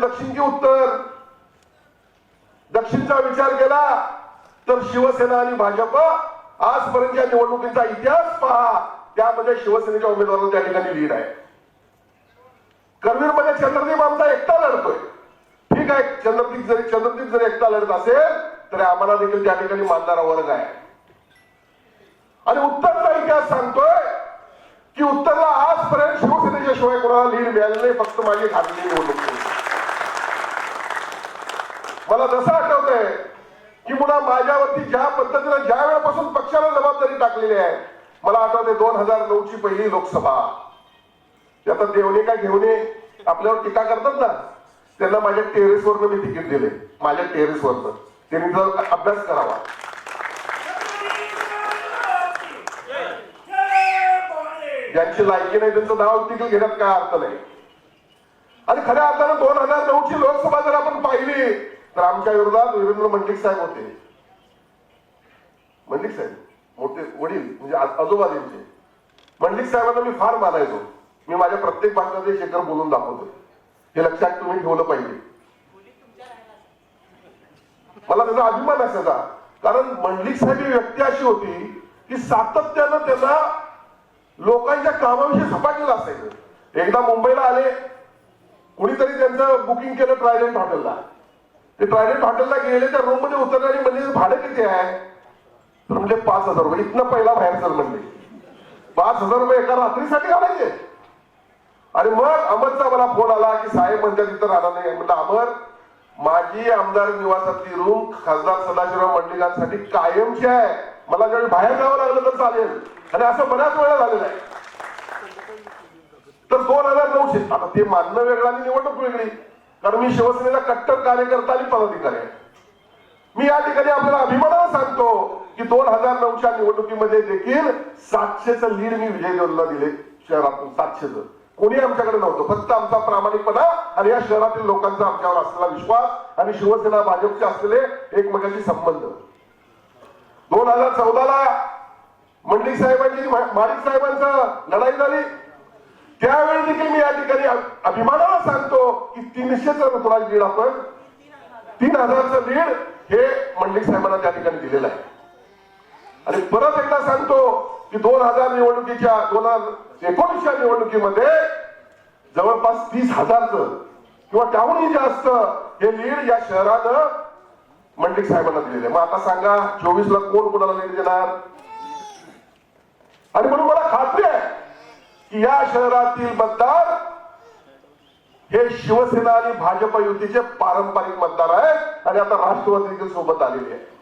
दक्षिण की उत्तर दक्षिणचा विचार केला तर शिवसेना आणि भाजप आजपर्यंतच्या निवडणुकीचा इतिहास पहा. त्यामध्ये शिवसेनेच्या उमेदवारांना त्या ठिकाणी लीड आहे. करवीरमध्ये चंद्रदीप आमचा एकटा लढतोय. ठीक आहे चंद्रदीप जरी चंद्रदीप जरी एकटा लढत असेल तरी आम्हाला देखील त्या ठिकाणी मानणारा वर्ग आहे. आणि उत्तरचा इतिहास सांगतोय की उत्तरला आजपर्यंत शिवसेनेच्या शिवाय कोणाला लीड मिळाली नाही फक्त माझी खाजगी निवडणूक मला जसं आठवतंय की मुला माझ्यावरती ज्या पद्धतीनं ज्या वेळापासून पक्षाला जबाबदारी टाकलेली आहे मला आठवते दोन हजार नऊ ची पहिली लोकसभा. ते आता देवणे काय घेऊने आपल्यावर टीका करतात ना त्यांना माझ्या टेरेसवरनं मी तिकीट दिले माझ्या टेरेसवरनं त्यांनी जर अभ्यास करावा. ज्यांची लायकी नाही त्यांचं नाव तिकीट घेण्यात काय अर्थ नाही. आणि खऱ्या अर्थानं दोन हजार नऊ ची लोकसभा जर आपण पाहिली तर आमच्या विरोधात वीरेंद्र मंडिक साहेब होते. मंडिक साहेब मोठे वडील म्हणजे आजोबा त्यांचे मंडिक साहेबांना मी फार मानायचो. मी माझ्या प्रत्येक भाषणात हे शेखर बोलून दाखवतो. हे लक्षात तुम्ही ठेवलं पाहिजे. मला त्याचा अभिमान असायचा. कारण मंडलिक साहेब ही व्यक्ती अशी होती की सातत्यानं त्यांना लोकांच्या कामाविषयी झपाटलेलं असायचं एकदा मुंबईला आले कुणीतरी त्यांचं बुकिंग केलं ट्रायडंट हॉटेलला ते प्रायव्हेट हॉटेलला गेले त्या रूममध्ये उतरले आणि म्हणजे भाडं किती आहे? तर म्हणजे पाच हजार रुपये. इथनं पहिला बाहेर चल म्हणले. पाच हजार रुपये एका रात्रीसाठी घालायचे. आणि मग अमरचा मला फोन आला की साहेब म्हणतात तिथं राहणार नाही. म्हणलं अमर माझी आमदार निवासातली रूम खासदार सदाशिवराव मंडलिकांसाठी कायमची आहे. मला ज्यावेळी बाहेर जावं लागलं तर चालेल. आणि असं बऱ्याच वेळा झालेलं आहे. तर दोन हजार नऊशे. आता ते मानणं वेगळं आणि निवडणूक वेगळी. कारण मी शिवसेनेला कट्टर कार्यकर्ता आणि पदाधिकारी आहे. मी या ठिकाणी आपल्याला अभिमानानं सांगतो की दोन हजार नऊच्या निवडणुकीमध्ये देखील सातशेचं लीड मी विजय देवला दिले शहरातून सातशेचं. कोणी आमच्याकडे नव्हतं फक्त आमचा प्रामाणिकपणा आणि या शहरातील लोकांचा आमच्यावर असलेला विश्वास आणि शिवसेना भाजपचे असलेले एकमेकांशी संबंध. दोन हजार चौदाला मंडलिक साहेबांची माणिक साहेबांचं लढाई झाली. त्यावेळी देखील मी या ठिकाणी अभिमानाला सांगतो की तीनशेचा तुला लीड आपण तीन हजारचं लीड हे मंडलिक साहेबांना त्या ठिकाणी दिलेलं आहे. आणि परत एकदा सांगतो की दोन हजार निवडणुकीच्या दोन हजार एकोणीसच्या निवडणुकीमध्ये जवळपास तीस हजारचं किंवा त्याहूनही जास्त हे लीड या शहरानं मंडलिक साहेबांना दिलेलं आहे. मग आता सांगा चोवीसला कोण कोणाला लीड देणार? आणि म्हणून मला खात्री की या शहरातील मतदार हे शिवसेना आणि भाजप युतीचे पारंपरिक मतदार आहेत आणि आता राष्ट्रवादी सोबत आलेले आहे